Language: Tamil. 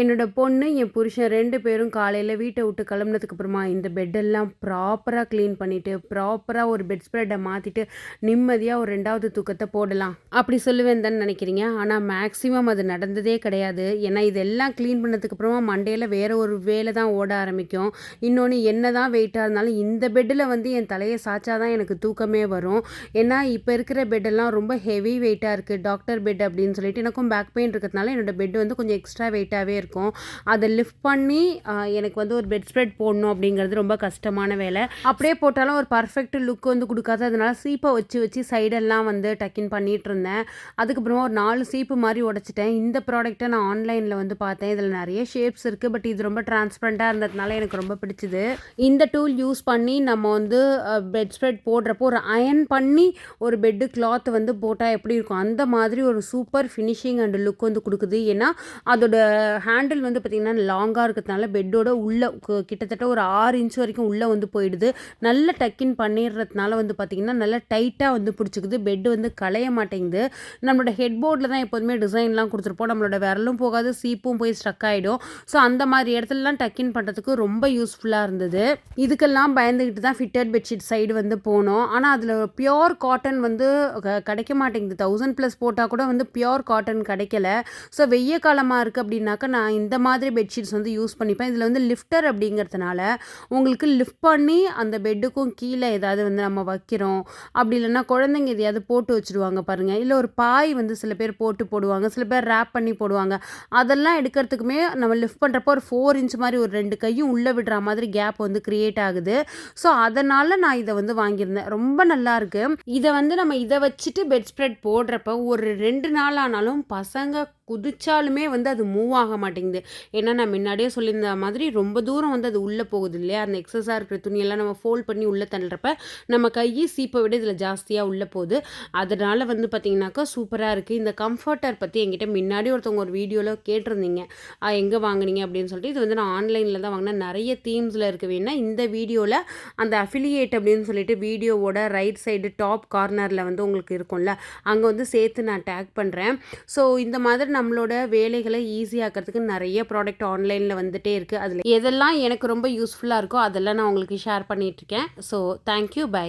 என்னோட பொண்ணு என் புருஷன் ரெண்டு பேரும் காலையில் வீட்டை விட்டு கிளம்புனதுக்கு அப்புறமா இந்த பெட்டெல்லாம் ப்ராப்பராக க்ளீன் பண்ணிவிட்டு ப்ராப்பராக ஒரு பெட் ஸ்ப்ரெட்டை மாற்றிட்டு நிம்மதியாக ஒரு ரெண்டாவது தூக்கத்தை போடலாம். அப்படி சொல்லுவேன் தானே நினைக்கிறீங்க? ஆனால் மேக்ஸிமம் அது நடந்ததே கிடையாது. ஏன்னா இதெல்லாம் க்ளீன் பண்ணதுக்கு அப்புறமா மண்டையில் வேறு ஒரு வேலை தான் ஓட ஆரம்பிக்கும். இன்னொன்று என்ன தான் வெயிட்டாக இருந்தாலும் இந்த பெட்டில் வந்து என் தலையை சாய்ச்சா தான் எனக்கு தூக்கமே வரும். ஏன்னா இப்போ இருக்கிற பெட்டெல்லாம் ரொம்ப ஹெவி வெயிட்டாக இருக்குது டாக்டர் பெட் அப்படின்னு சொல்லிட்டு எனக்கும் பேக் பெயின் இருக்கிறதுனால என்னோடய பெட் வந்து கொஞ்சம் எக்ஸ்ட்ரா வெயிட்டாகவே இருக்கும். அதை லிஃப்ட் பண்ணி எனக்கு வந்து ஒரு பெட் ஸ்ப்ரெட் போடணும் அப்படிங்கிறது ரொம்ப கஷ்டமான வேலை. அப்படியே போட்டாலும் ஒரு பர்ஃபெக்ட் லுக் வந்து கொடுக்காது. அதனால சீப்பை வச்சு வச்சு சைடெல்லாம் வந்து டக்கின் பண்ணிட்டு இருந்தேன். அதுக்கப்புறமா ஒரு நாலு சீப்பு மாதிரி உடச்சிட்டேன். இந்த ப்ராடக்ட்டை நான் ஆன்லைனில் வந்து பார்த்தேன். இதில் நிறைய ஷேப்ஸ் இருக்குது பட் இது ரொம்ப டிரான்ஸ்பரண்ட்டாக இருந்ததுனால எனக்கு ரொம்ப பிடிச்சிது. இந்த டூல் யூஸ் பண்ணி நம்ம வந்து பெட் ஸ்ப்ரெட் போடுறப்போ ஒரு அயன் பண்ணி ஒரு பெட்டு கிளாத் வந்து போட்டால் எப்படி இருக்கும்? அந்த மாதிரி ஒரு சூப்பர் ஃபினிஷிங் அண்ட் லுக் வந்து கொடுக்குது. ஏன்னா அதோட ஹே ஹேண்டில் வந்து பார்த்திங்கன்னா லாங்காக இருக்கிறதுனால பெட்டோட உள்ளே கிட்டத்தட்ட ஒரு ஆறு இன்ச் வரைக்கும் உள்ளே வந்து போயிடுது. நல்ல டக்கின் பண்ணிடுறதுனால வந்து பார்த்திங்கன்னா நல்லா டைட்டாக வந்து பிடிச்சிக்குது. பெட்டு வந்து களைய மாட்டேங்குது. நம்மளோட ஹெட் போர்டில் தான் எப்போதுமே டிசைன்லாம் கொடுத்துருப்போம். நம்மளோட விரலும் போகாது சீப்பும் போய் ஸ்ட்ரக் ஆகிடும் ஸோ அந்த மாதிரி இடத்துலலாம் டக்கின் பண்ணுறதுக்கு ரொம்ப யூஸ்ஃபுல்லாக இருந்தது. இதுக்கெல்லாம் பயந்துக்கிட்டு தான் ஃபிட்டட் பெட்ஷீட் சைடு வந்து போனோம். ஆனால் அதில் பியோர் காட்டன் வந்து க- கிடைக்க மாட்டேங்குது. தௌசண்ட் ப்ளஸ் போட்டால் கூட வந்து பியோர் காட்டன் கிடைக்கல. ஸோ வெய்ய காலமாக இருக்குது அப்படின்னாக்கா நான் இந்த மாதிரி பெட்ஷீட்ஸ் வந்து யூஸ் பண்ணிப்பேன். இதில் வந்து லிஃப்டர் அப்படிங்கிறதுனால உங்களுக்கு லிஃப்ட் பண்ணி அந்த பெட்டுக்கும் கீழே ஏதாவது வந்து நம்ம வைக்கிறோம். அப்படி இல்லைன்னா குழந்தைங்க எதையாவது போட்டு வச்சுருவாங்க பாருங்கள் இல்லை ஒரு பாய் வந்து சில பேர் போட்டு போடுவாங்க சில பேர் ரேப் பண்ணி போடுவாங்க. அதெல்லாம் எடுக்கிறதுக்குமே நம்ம லிஃப்ட் பண்ணுறப்போ ஒரு ஃபோர் இன்ச் மாதிரி ஒரு ரெண்டு கையும் உள்ளே விடுற மாதிரி கேப் வந்து க்ரியேட் ஆகுது. ஸோ அதனால் நான் இதை வந்து வாங்கியிருந்தேன். ரொம்ப நல்லாயிருக்கு இதை வந்து நம்ம இதை வச்சுட்டு பெட் ஸ்ப்ரெட் போடுறப்ப ஒரு ரெண்டு நாள் ஆனாலும் பசங்க குதிச்சாலுமே வந்து அது மூவ் ஆக மாட்டேங்குது. ஏன்னா நான் முன்னாடியே சொல்லியிருந்த மாதிரி ரொம்ப தூரம் வந்து அது உள்ளே போகுது இல்லையா? அந்த எக்ஸஸாக இருக்கிற துணியெல்லாம் நம்ம ஃபோல்ட் பண்ணி உள்ளே தள்ளுறப்ப நம்ம கையை சீப்பை விட இதில் ஜாஸ்தியாக உள்ளே போகுது. அதனால் வந்து பார்த்திங்கனாக்கா சூப்பராக இருக்குது இந்த கம்ஃபர்ட்டர் பற்றி என்கிட்ட முன்னாடி ஒருத்தவங்க ஒரு வீடியோவில் கேட்டிருந்தீங்க. எங்கே வாங்குனீங்க? அப்படின்னு சொல்லிட்டு இது வந்து நான் ஆன்லைனில் தான் வாங்கினேன். நிறைய தீம்ஸில் இருக்க வேணால் இந்த வீடியோவில் அந்த அஃபிலியேட் அப்படின்னு சொல்லிட்டு வீடியோவோட ரைட் சைடு டாப் கார்னரில் வந்து உங்களுக்கு இருக்கும்ல அங்கே வந்து சேர்த்து நான் டேக் பண்ணுறேன் ஸோ இந்த மாதிரி நம்மளோட வேலைகளை ஈஸியாக்கிறதுக்கு நிறைய ப்ராடக்ட் ஆன்லைனில் வந்துட்டே இருக்குது அதில் எதெல்லாம் எனக்கு ரொம்ப யூஸ்ஃபுல்லாக இருக்கோ அதெல்லாம் நான் உங்களுக்கு ஷேர் பண்ணிகிட்ருக்கேன் ஸோ தேங்க்யூ பை